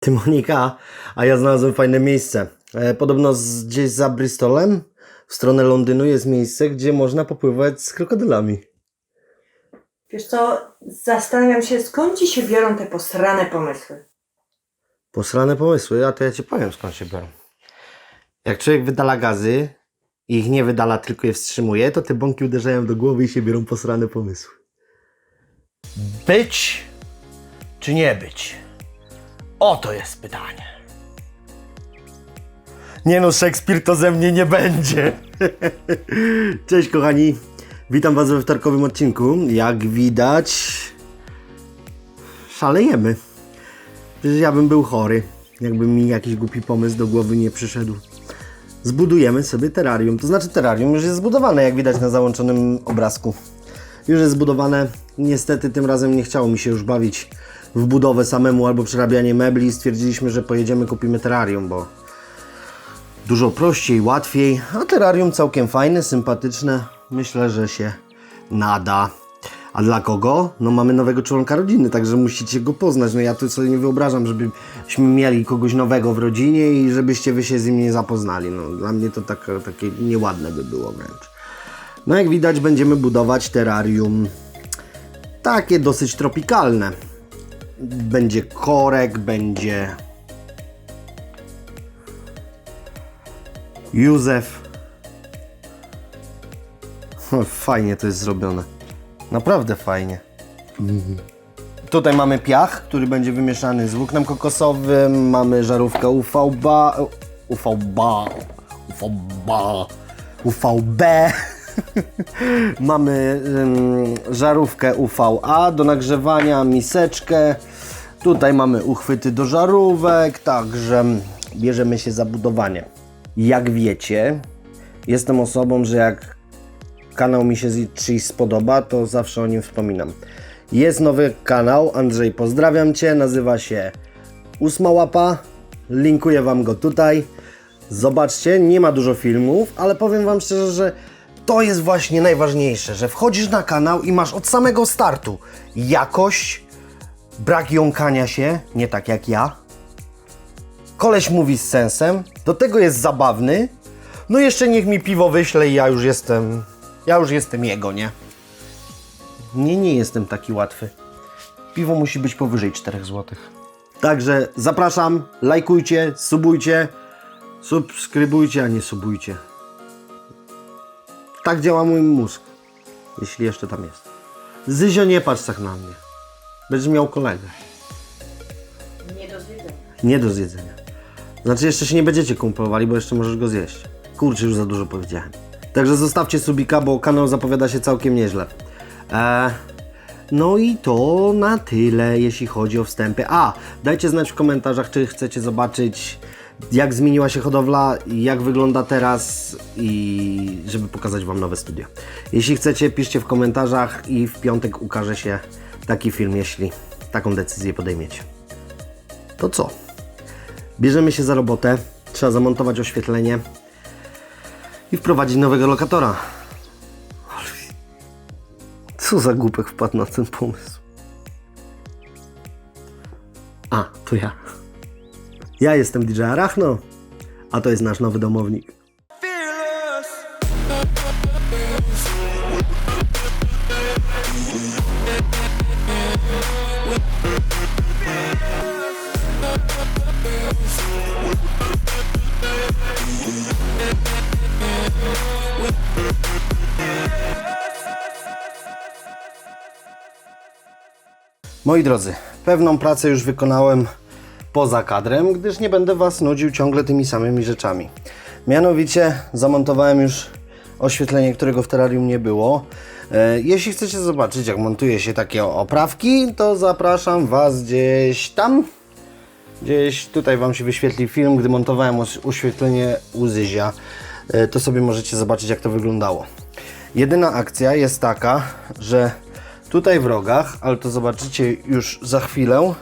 Ty Monika, a ja znalazłem fajne miejsce. E, podobno z, gdzieś za Bristolem, w stronę Londynu jest miejsce, gdzie można popływać z krokodylami. Wiesz co, zastanawiam się, skąd ci się biorą te posrane pomysły. Posrane pomysły, a to ja ci powiem skąd się biorą. Jak człowiek wydala gazy i ich nie wydala, tylko je wstrzymuje, to te bąki uderzają do głowy i się biorą posrane pomysły. Być czy nie być? Oto jest pytanie. Nie no, Szekspir to ze mnie nie będzie. Cześć kochani, witam was we wtorkowym odcinku. Jak widać, szalejemy. Przecież ja bym był chory, jakby mi jakiś głupi pomysł do głowy nie przyszedł. Zbudujemy sobie terrarium. To znaczy terrarium już jest zbudowane, jak widać na załączonym obrazku. Już jest zbudowane. Niestety tym razem nie chciało mi się już bawić w budowę samemu albo przerabianie mebli. Stwierdziliśmy, że pojedziemy, kupimy terrarium, bo dużo prościej, łatwiej, a terrarium całkiem fajne, sympatyczne. Myślę, że się nada. A dla kogo? No mamy nowego członka rodziny, także musicie go poznać. No ja tu sobie nie wyobrażam, żebyśmy mieli kogoś nowego w rodzinie i żebyście wy się z nim nie zapoznali. No dla mnie to tak, takie nieładne by było wręcz. No jak widać będziemy budować terrarium takie dosyć tropikalne. Będzie korek, będzie Józef. Fajnie to jest zrobione. Naprawdę fajnie. Tutaj mamy piach, który będzie wymieszany z włóknem kokosowym. Mamy żarówkę UVB. UVB. UVB. UVB. mamy ym, żarówkę UVA do nagrzewania, miseczkę. Tutaj mamy uchwyty do żarówek, także bierzemy się za budowanie. Jak wiecie, jestem osobą, że jak kanał mi się czyjś spodoba, to zawsze o nim wspominam. Jest nowy kanał, Andrzej, pozdrawiam Cię, nazywa się Ósma Łapa, linkuję Wam go tutaj. Zobaczcie, nie ma dużo filmów, ale powiem Wam szczerze, że to jest właśnie najważniejsze, że wchodzisz na kanał i masz od samego startu jakość, brak jąkania się, nie tak jak ja, Koleś mówi z sensem, do tego jest zabawny. No jeszcze niech mi piwo wyśle i ja już jestem. Ja już jestem jego, nie? Nie, nie jestem taki łatwy. Piwo musi być powyżej 4 zł. Także zapraszam, lajkujcie, subujcie, subskrybujcie, a nie subujcie. Tak działa mój mózg. Jeśli jeszcze tam jest. Zyzio, nie patrz tak na mnie. Będziesz miał kolegę. Nie do zwiedzenia. Nie do zjedzenia. Znaczy jeszcze się nie będziecie kumplowali, bo jeszcze możesz go zjeść. Kurczę, już za dużo powiedziałem. Także zostawcie subika, bo kanał zapowiada się całkiem nieźle. Eee, no i to na tyle, jeśli chodzi o wstępy. A, dajcie znać w komentarzach, czy chcecie zobaczyć, jak zmieniła się hodowla, jak wygląda teraz i żeby pokazać Wam nowe studio. Jeśli chcecie, piszcie w komentarzach i w piątek ukaże się taki film, jeśli taką decyzję podejmiecie. To co? Bierzemy się za robotę. Trzeba zamontować oświetlenie i wprowadzić nowego lokatora. Co za głupek wpadł na ten pomysł? A, to ja. Ja jestem DJ Arachno, a to jest nasz nowy domownik. Moi drodzy, pewną pracę już wykonałem poza kadrem, gdyż nie będę Was nudził ciągle tymi samymi rzeczami. Mianowicie zamontowałem już oświetlenie, którego w terrarium nie było. E, Jeśli chcecie zobaczyć, jak montuje się takie oprawki, to zapraszam Was gdzieś tam. Gdzieś tutaj Wam się wyświetli film, gdy montowałem oświetlenie u. E, To sobie możecie zobaczyć, jak to wyglądało. Jedyna akcja jest taka, że tutaj w rogach, ale to zobaczycie już za chwilę,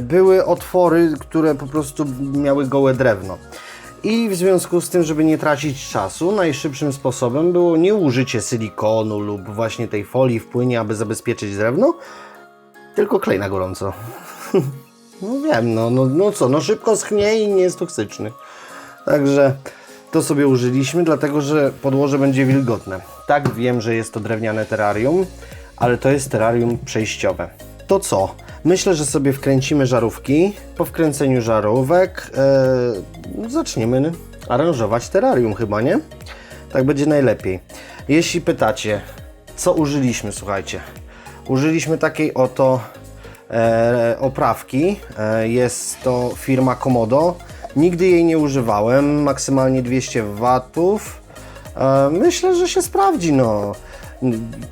były otwory, które po prostu miały gołe drewno. I w związku z tym, żeby nie tracić czasu, najszybszym sposobem było nie użycie silikonu lub właśnie tej folii w płynie, aby zabezpieczyć drewno, tylko klej na gorąco. No wiem, no, no, no co, no szybko schnie i nie jest toksyczny. Także to sobie użyliśmy, dlatego że podłoże będzie wilgotne. Tak, wiem, że jest to drewniane terrarium, ale to jest terrarium przejściowe. To co? Myślę, że sobie wkręcimy żarówki. Po wkręceniu żarówek e, zaczniemy aranżować terrarium chyba, nie? Tak będzie najlepiej. Jeśli pytacie, co użyliśmy, słuchajcie. Użyliśmy takiej oto e, oprawki. E, jest to firma Komodo. Nigdy jej nie używałem, maksymalnie 200 watów. E, myślę, że się sprawdzi, no.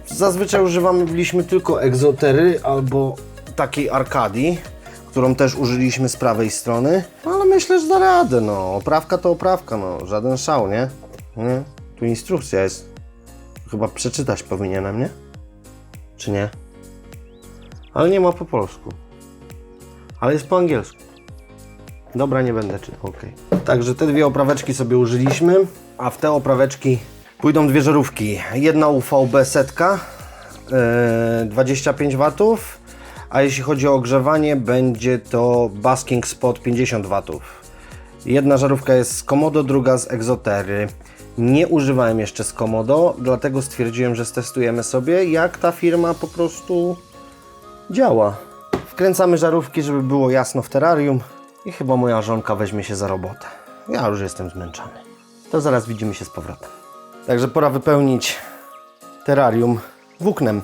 Zazwyczaj używamy tylko egzotery albo takiej arkadii, którą też użyliśmy z prawej strony, ale myślę, że da radę, no. Oprawka to oprawka, no. Żaden szał, nie? nie? Tu instrukcja jest. Chyba przeczytać powinienem, nie? Czy nie? Ale nie ma po polsku. Ale jest po angielsku. Dobra, nie będę czytał, okej. Także te dwie opraweczki sobie użyliśmy, a w te opraweczki pójdą dwie żarówki. Jedna UVB setka, e, 25 watów, a jeśli chodzi o ogrzewanie, będzie to Basking Spot 50 watów. Jedna żarówka jest z Komodo, druga z Exotery. Nie używałem jeszcze z Komodo, dlatego stwierdziłem, że stestujemy sobie, jak ta firma po prostu działa. Wkręcamy żarówki, żeby było jasno w terrarium i chyba moja żonka weźmie się za robotę. Ja już jestem zmęczony. To zaraz widzimy się z powrotem. Także pora wypełnić terrarium włóknem.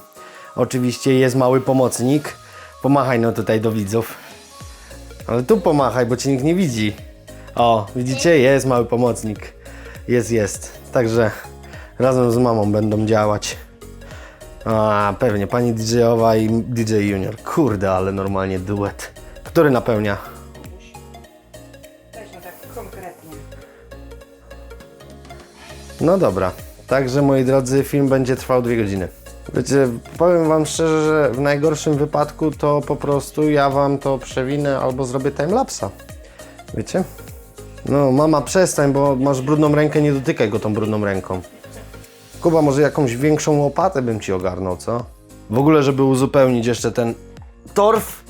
Oczywiście jest mały pomocnik. Pomachaj no tutaj do widzów. Ale tu pomachaj, bo cię nikt nie widzi. O, widzicie? Jest mały pomocnik. Jest, jest. Także razem z mamą będą działać. A, pewnie, pani DJ-owa i DJ Junior. Kurde, ale normalnie duet. Który napełnia? No tak konkretnie. No dobra. Także moi drodzy, film będzie trwał dwie godziny. Wiecie, powiem wam szczerze, że w najgorszym wypadku to po prostu ja wam to przewinę albo zrobię timelapsa. Wiecie? No, mama, przestań, bo masz brudną rękę, nie dotykaj go tą brudną ręką. Kuba, może jakąś większą łopatę bym ci ogarnął, co? W ogóle, żeby uzupełnić jeszcze ten torf,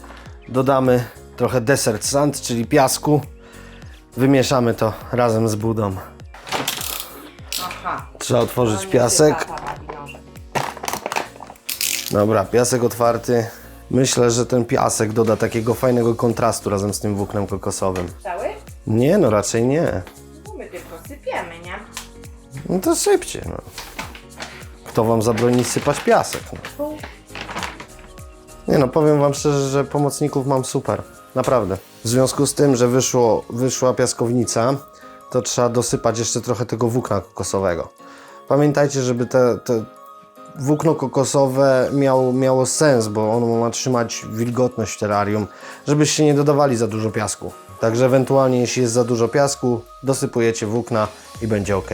dodamy trochę desert sand, czyli piasku. Wymieszamy to razem z budą. Aha. Trzeba otworzyć nie piasek. Dobra, piasek otwarty. Myślę, że ten piasek doda takiego fajnego kontrastu razem z tym włóknem kokosowym. Cały? Nie, no raczej nie. No my tylko sypiemy, nie? No to szybciej, no. Kto wam zabroni sypać piasek? No. Nie no, powiem wam szczerze, że pomocników mam super. Naprawdę. W związku z tym, że wyszło, wyszła piaskownica, to trzeba dosypać jeszcze trochę tego włókna kokosowego. Pamiętajcie, żeby te, te włókno kokosowe miało, miało sens, bo ono ma trzymać wilgotność w terrarium, żebyście nie dodawali za dużo piasku. Także ewentualnie, jeśli jest za dużo piasku, dosypujecie włókna i będzie ok.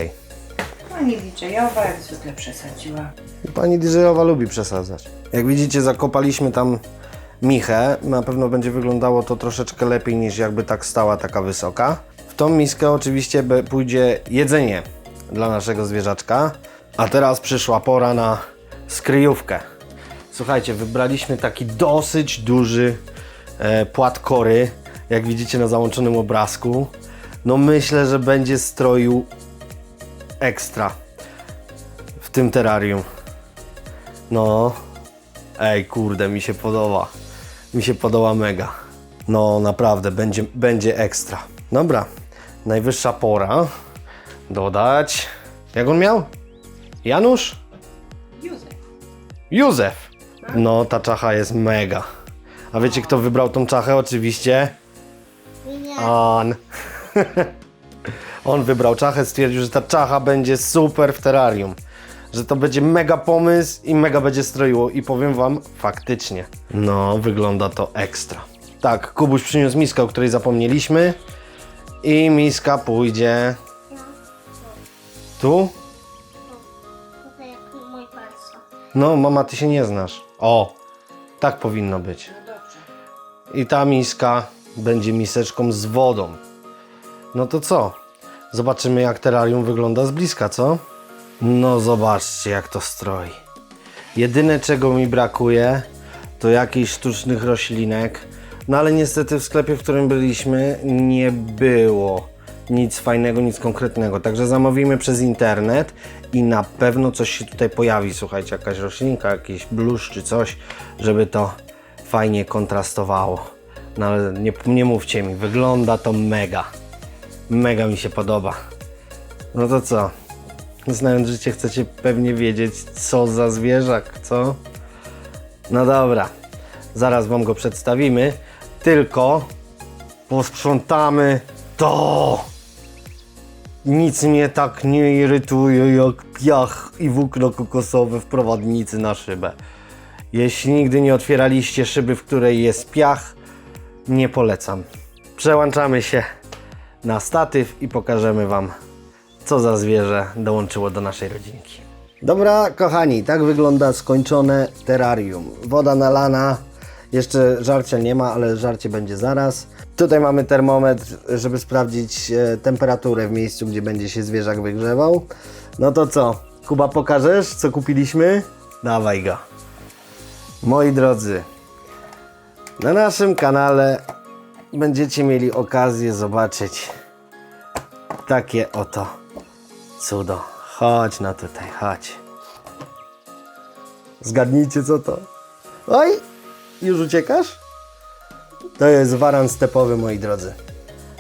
Pani DJ-owa jak zwykle przesadziła. Pani DJ-owa lubi przesadzać. Jak widzicie, zakopaliśmy tam michę. Na pewno będzie wyglądało to troszeczkę lepiej niż jakby tak stała taka wysoka. W tą miskę oczywiście pójdzie jedzenie dla naszego zwierzaczka. A teraz przyszła pora na skryjówkę. Słuchajcie, wybraliśmy taki dosyć duży e, płat kory, jak widzicie na załączonym obrazku. No myślę, że będzie stroił ekstra w tym terrarium. No, ej, kurde, mi się podoba. Mi się podoba mega. No, naprawdę, będzie, będzie ekstra. Dobra, najwyższa pora dodać. Jak on miał? Janusz? Józef. Józef. No, ta czacha jest mega. A wiecie, kto wybrał tą czachę? Oczywiście on. On wybrał czachę, stwierdził, że ta czacha będzie super w terrarium. Że to będzie mega pomysł i mega będzie stroiło. I powiem wam, faktycznie. No, wygląda to ekstra. Tak, Kubuś przyniósł miskę, o której zapomnieliśmy. I miska pójdzie tu. No, mama, ty się nie znasz. O, tak powinno być. No dobrze. I ta miska będzie miseczką z wodą. No to co? Zobaczymy jak terrarium wygląda z bliska, co? No zobaczcie jak to stroi. Jedyne czego mi brakuje to jakichś sztucznych roślinek, No ale niestety w sklepie, w którym byliśmy, nie było nic fajnego, nic konkretnego. Także zamówimy przez internet i na pewno coś się tutaj pojawi. Słuchajcie, jakaś roślinka, jakiś bluszcz czy coś, żeby to fajnie kontrastowało. No ale nie, nie mówcie mi, wygląda to mega. Mega mi się podoba. No to co? Znając życie, chcecie pewnie wiedzieć, co za zwierzak, co? No dobra, zaraz Wam go przedstawimy, tylko posprzątamy to. Nic mnie tak nie irytuje jak piach i włókno kokosowe w prowadnicy na szybę. Jeśli nigdy nie otwieraliście szyby, w której jest piach, nie polecam. Przełączamy się na statyw i pokażemy Wam, co za zwierzę dołączyło do naszej rodzinki. Dobra, kochani, tak wygląda skończone terrarium. Woda nalana, jeszcze żarcia nie ma, ale żarcie będzie zaraz. Tutaj mamy termometr, żeby sprawdzić e, temperaturę w miejscu, gdzie będzie się zwierzak wygrzewał. No to co, Kuba, pokażesz, co kupiliśmy? Dawaj go. Moi drodzy, na naszym kanale będziecie mieli okazję zobaczyć takie oto cudo. Chodź no tutaj, chodź. Zgadnijcie co to? Oj, już uciekasz? To jest waran stepowy, moi drodzy.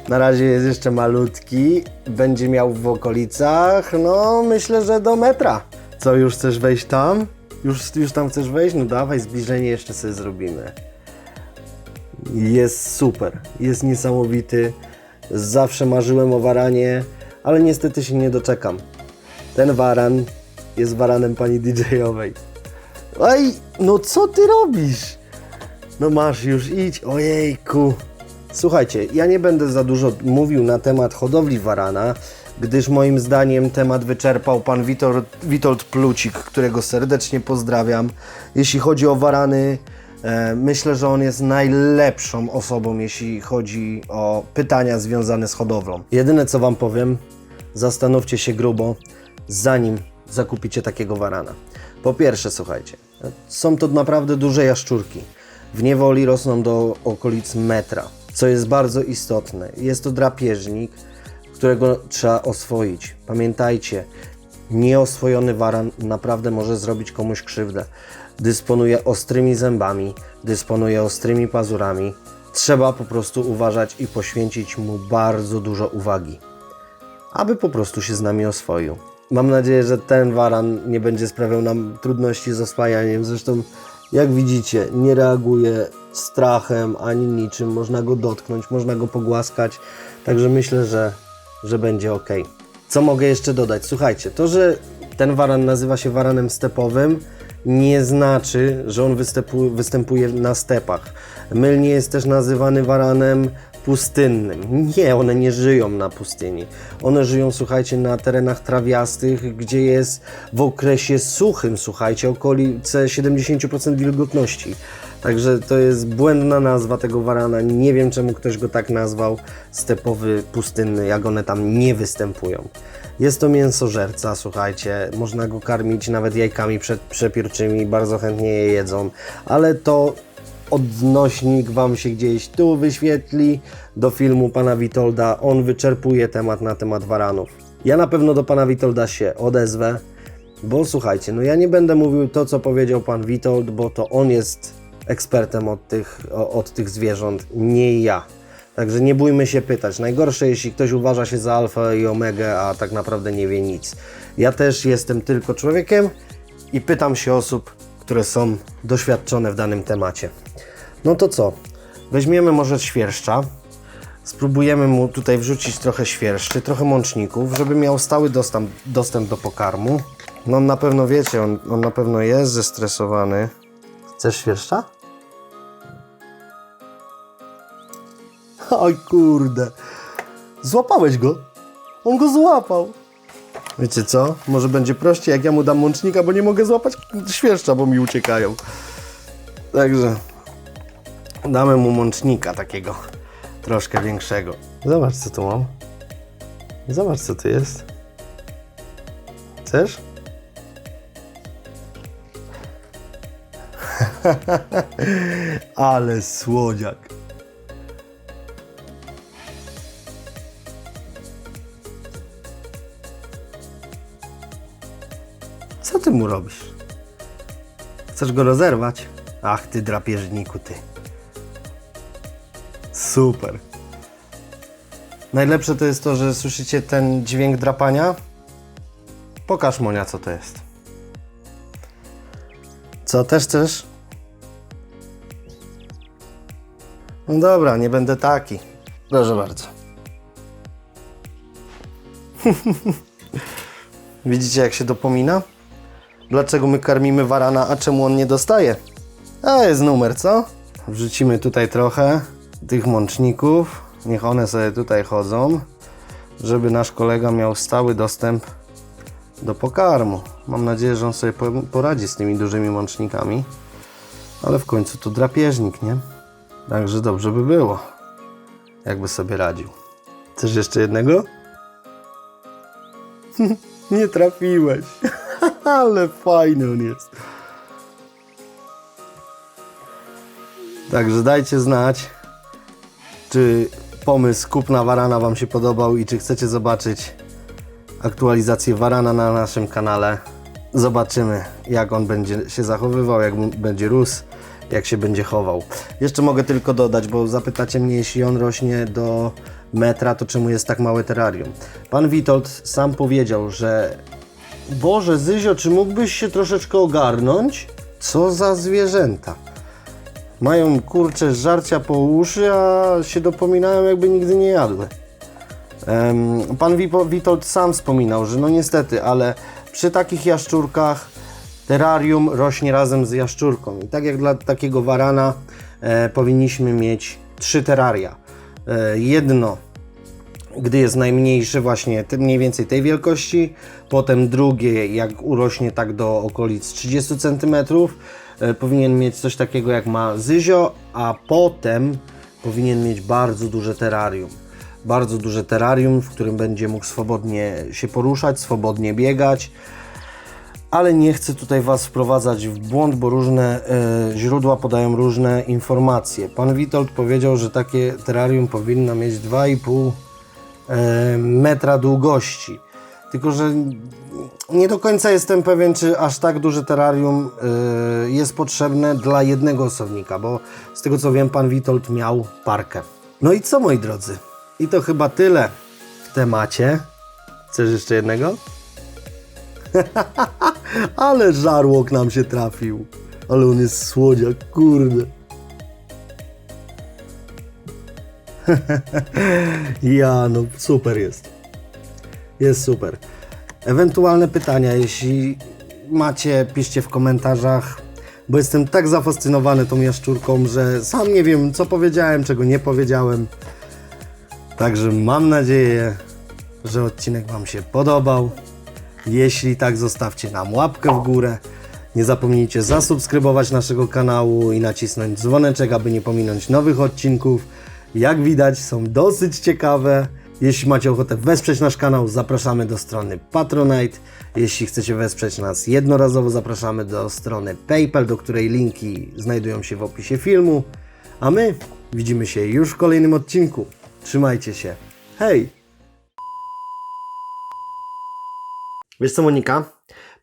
Na razie jest jeszcze malutki, będzie miał w okolicach, no myślę, że do metra. Co, już chcesz wejść tam? Już, już tam chcesz wejść? No dawaj, zbliżenie jeszcze sobie zrobimy. Jest super, jest niesamowity. Zawsze marzyłem o waranie, ale niestety się nie doczekam. Ten waran jest waranem pani DJ-owej. Oj, no co ty robisz? No masz już idź, ojejku. Słuchajcie, ja nie będę za dużo mówił na temat hodowli warana, gdyż moim zdaniem temat wyczerpał pan Witold, Witold Plucik, którego serdecznie pozdrawiam. Jeśli chodzi o warany, e, myślę, że on jest najlepszą osobą, jeśli chodzi o pytania związane z hodowlą. Jedyne co Wam powiem, zastanówcie się grubo, zanim zakupicie takiego warana. Po pierwsze, słuchajcie, są to naprawdę duże jaszczurki. W niewoli rosną do okolic metra, co jest bardzo istotne. Jest to drapieżnik, którego trzeba oswoić. Pamiętajcie, nieoswojony waran naprawdę może zrobić komuś krzywdę. Dysponuje ostrymi zębami, dysponuje ostrymi pazurami. Trzeba po prostu uważać i poświęcić mu bardzo dużo uwagi aby po prostu się z nami oswoił. Mam nadzieję, że ten waran nie będzie sprawiał nam trudności z oswajaniem. Zresztą, jak widzicie, nie reaguje strachem ani niczym. Można go dotknąć, można go pogłaskać. Także myślę, że, że będzie ok. Co mogę jeszcze dodać? Słuchajcie, to, że ten waran nazywa się waranem stepowym, nie znaczy, że on występu, występuje na stepach. Mylnie jest też nazywany waranem pustynnym. Nie, one nie żyją na pustyni. One żyją, słuchajcie, na terenach trawiastych, gdzie jest w okresie suchym, słuchajcie, okolice 70% wilgotności. Także to jest błędna nazwa tego warana. Nie wiem, czemu ktoś go tak nazwał. Stepowy, pustynny, jak one tam nie występują. Jest to mięsożerca, słuchajcie. Można go karmić nawet jajkami przed przepiórczymi, bardzo chętnie je jedzą, ale to odnośnik Wam się gdzieś tu wyświetli do filmu Pana Witolda. On wyczerpuje temat na temat waranów. Ja na pewno do Pana Witolda się odezwę, bo słuchajcie, no ja nie będę mówił to, co powiedział Pan Witold, bo to on jest ekspertem od tych, od tych zwierząt, nie ja. Także nie bójmy się pytać. Najgorsze, jeśli ktoś uważa się za alfa i omega, a tak naprawdę nie wie nic. Ja też jestem tylko człowiekiem i pytam się osób, które są doświadczone w danym temacie. No to co? Weźmiemy może świerszcza. Spróbujemy mu tutaj wrzucić trochę świerszczy, trochę mączników, żeby miał stały dostęp, dostęp do pokarmu. No on na pewno wiecie, on, on na pewno jest zestresowany. Chcesz świerszcza? Oj kurde. Złapałeś go. On go złapał. Wiecie co? Może będzie prościej, jak ja mu dam łącznika, bo nie mogę złapać świerszcza, bo mi uciekają. Także damy mu łącznika takiego troszkę większego. Zobacz, co tu mam. Zobacz, co tu jest. Chcesz? Ale słodziak. Mu robisz? Chcesz go rozerwać? Ach, ty drapieżniku, ty. Super. Najlepsze to jest to, że słyszycie ten dźwięk drapania. Pokaż Monia, co to jest. Co, też chcesz? No dobra, nie będę taki. Proszę bardzo. Widzicie, jak się dopomina? Dlaczego my karmimy warana, a czemu on nie dostaje? A jest numer, co? Wrzucimy tutaj trochę tych mączników. Niech one sobie tutaj chodzą, żeby nasz kolega miał stały dostęp do pokarmu. Mam nadzieję, że on sobie po- poradzi z tymi dużymi mącznikami. Ale w końcu to drapieżnik, nie? Także dobrze by było, jakby sobie radził. Chcesz jeszcze jednego? Nie trafiłeś. Ale fajny on jest. Także dajcie znać, czy pomysł kupna warana Wam się podobał i czy chcecie zobaczyć aktualizację warana na naszym kanale. Zobaczymy, jak on będzie się zachowywał, jak będzie rósł, jak się będzie chował. Jeszcze mogę tylko dodać, bo zapytacie mnie, jeśli on rośnie do metra, to czemu jest tak małe terrarium? Pan Witold sam powiedział, że Boże, Zyzio, czy mógłbyś się troszeczkę ogarnąć? Co za zwierzęta? Mają kurcze żarcia po uszy, a się dopominają jakby nigdy nie jadły. Em, Pan Witold sam wspominał, że no niestety, ale przy takich jaszczurkach terrarium rośnie razem z jaszczurką. I tak jak dla takiego warana e, powinniśmy mieć trzy terraria. E, jedno, gdy jest najmniejszy, właśnie mniej więcej tej wielkości, potem drugie, jak urośnie tak do okolic 30 cm, e, powinien mieć coś takiego jak ma Zyzio, a potem powinien mieć bardzo duże terrarium. Bardzo duże terrarium, w którym będzie mógł swobodnie się poruszać, swobodnie biegać, ale nie chcę tutaj Was wprowadzać w błąd, bo różne e, źródła podają różne informacje. Pan Witold powiedział, że takie terrarium powinno mieć 2,5 e, metra długości. Tylko, że nie do końca jestem pewien, czy aż tak duże terrarium e, jest potrzebne dla jednego osobnika, bo z tego co wiem, pan Witold miał parkę. No i co, moi drodzy? I to chyba tyle w temacie. Chcesz jeszcze jednego? Ale żarłok nam się trafił. Ale on jest słodziak, kurde. ja, no super jest. Jest super. Ewentualne pytania, jeśli macie, piszcie w komentarzach, bo jestem tak zafascynowany tą jaszczurką, że sam nie wiem, co powiedziałem, czego nie powiedziałem. Także mam nadzieję, że odcinek Wam się podobał. Jeśli tak, zostawcie nam łapkę w górę. Nie zapomnijcie zasubskrybować naszego kanału i nacisnąć dzwoneczek, aby nie pominąć nowych odcinków. Jak widać, są dosyć ciekawe. Jeśli macie ochotę wesprzeć nasz kanał, zapraszamy do strony Patronite. Jeśli chcecie wesprzeć nas jednorazowo, zapraszamy do strony PayPal, do której linki znajdują się w opisie filmu. A my widzimy się już w kolejnym odcinku. Trzymajcie się. Hej! Wiesz co, Monika?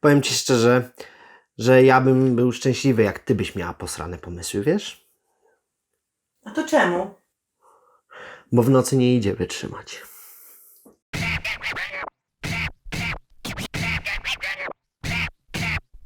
Powiem Ci szczerze, że ja bym był szczęśliwy, jak Ty byś miała posrane pomysły, wiesz? A to czemu? Bo w nocy nie idzie wytrzymać.